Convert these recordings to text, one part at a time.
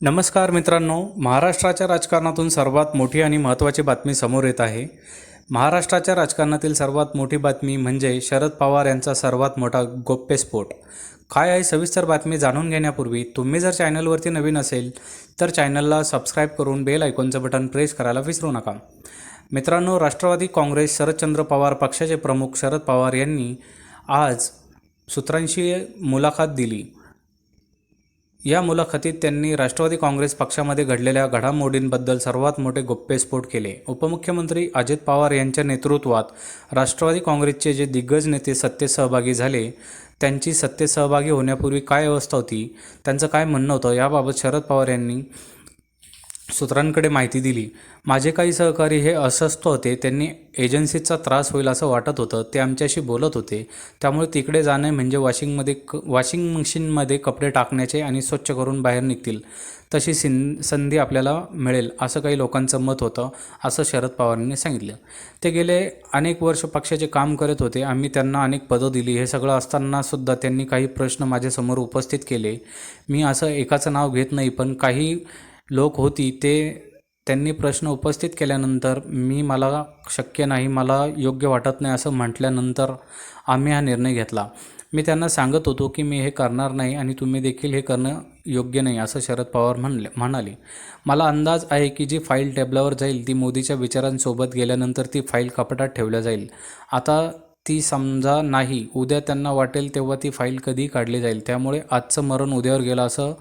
नमस्कार मित्रांनो महाराष्ट्राच्या राजकारणातून सर्वात मोठी आणि महत्त्वाची बातमी समोर येत आहे. महाराष्ट्राच्या राजकारणातील सर्वात मोठी बातमी म्हणजे शरद पवार यांचा सर्वात मोठा गोप्यस्फोट काय आहे सविस्तर बातमी जाणून घेण्यापूर्वी तुम्ही जर चॅनलवरती नवीन असेल तर चॅनलला सबस्क्राईब करून बेल आयकॉनचं बटन प्रेस करायला विसरू नका. मित्रांनो राष्ट्रवादी काँग्रेस शरदचंद्र पवार पक्षाचे प्रमुख शरद पवार यांनी आज सूत्रांशी मुलाखत दिली. या मुलाखतीत त्यांनी राष्ट्रवादी काँग्रेस पक्षामध्ये घडलेल्या घडामोडींबद्दल सर्वात मोठे गप्पेस्फोट केले. उपमुख्यमंत्री अजित पवार यांच्या नेतृत्वात राष्ट्रवादी काँग्रेसचे जे दिग्गज नेते सत्तेत सहभागी झाले त्यांची सत्तेत सहभागी होण्यापूर्वी काय अवस्था होती त्यांचं काय म्हणणं होतं याबाबत शरद पवार यांनी सूत्रांकडे माहिती दिली. माझे काही सहकारी हे अस्वस्थ होते. त्यांनी एजन्सीचा त्रास होईल असं वाटत होतं. ते आमच्याशी बोलत होते. त्यामुळे तिकडे जाणे म्हणजे वॉशिंगमध्ये क वॉशिंग मशीनमध्ये कपडे टाकण्याचे आणि स्वच्छ करून बाहेर निघतील. तशी सिं संधी आपल्याला मिळेल असं काही लोकांचं मत होतं असं शरद पवारांनी सांगितलं. ते गेले अनेक वर्ष पक्षाचे काम करत होते. आम्ही त्यांना अनेक पदं दिली. हे सगळं असतानासुद्धा त्यांनी काही प्रश्न माझ्यासमोर उपस्थित केले. मी असं एकाचं नाव घेत नाही पण काही लोक होती ते त्यांनी प्रश्न उपस्थित केल्यानंतर मी मला शक्य नाही मला योग्य वाटत नाही असं म्हटल्यानंतर आम्ही हा निर्णय घेतला. मी त्यांना सांगत होतो की मी हे करणार नाही आणि तुम्ही देखील हे करणं योग्य नाही असं शरद पवार म्हणले म्हणाले. मला अंदाज आहे की जी फाईल टेबलावर जाईल ती मोदीच्या विचारांसोबत गेल्यानंतर ती फाईल कपाटात ठेवल्या जाईल. आता ती समजा नाही उद्या त्यांना वाटेल तेव्हा ती फाईल कधी काढली जाईल त्यामुळे आजचं मरण उद्यावर गेलं असं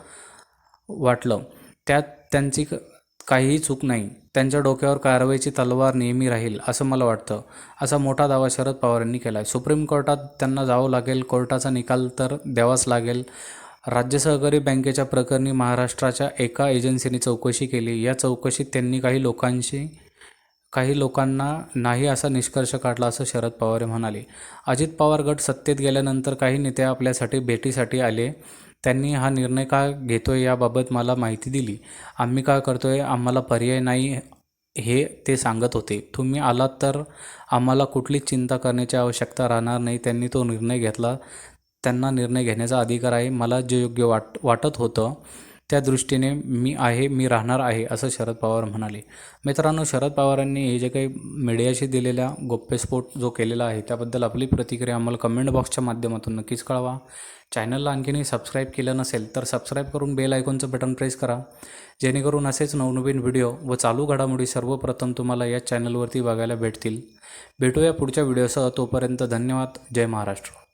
वाटलं. त्यात त्यांची क काहीही चूक नाही. त्यांच्या डोक्यावर कारवाईची तलवार नेहमी राहील असं मला वाटतं. असा मोठा दावा शरद पवार यांनी केला आहे सुप्रीम कोर्टात त्यांना जावं लागेल कोर्टाचा निकाल तर द्यावाच लागेल. राज्य सहकारी बँकेच्या प्रकरणी महाराष्ट्राच्या एका एजन्सीने चौकशी केली. या चौकशीत त्यांनी काही लोकांशी काही लोकांना नाही असा निष्कर्ष काढला असं शरद पवार म्हणाले. अजित पवार गट सत्तेत गेल्यानंतर काही नेते आपल्यासाठी भेटीसाठी आले. त्यांनी हा निर्णय का घेतो आहे याबाबत मला माहिती दिली. आम्ही काय करतो आहे आम्हाला पर्याय नाही हे ते सांगत होते. तुम्ही आलात तर आम्हाला कुठलीच चिंता करण्याची आवश्यकता राहणार नाही. त्यांनी तो निर्णय घेतला. त्यांना निर्णय घेण्याचा अधिकार आहे. मला जे योग्य वाट वाटत होतं त्या दृष्टीने मी आहे मी राहणार आहे असं शरद पवार म्हणाले. मित्रांनो शरद पवारांनी हे जे काही मीडियाशी दिलेल्या गोप्यस्फोट जो केलेला आहे त्याबद्दल आपली प्रतिक्रिया आम्हाला कमेंट बॉक्सच्या माध्यमातून नक्कीच कळवा. चॅनलला आणखीनही सबस्क्राईब केलं नसेल तर सबस्क्राईब करून बेल आयकॉनचं बटन प्रेस करा. जेणेकरून असेच नवनवीन व्हिडिओ व चालू घडामोडी सर्वप्रथम तुम्हाला या चॅनलवरती बघायला भेटतील. भेटूया पुढच्या व्हिडिओसह तोपर्यंत धन्यवाद. जय महाराष्ट्र.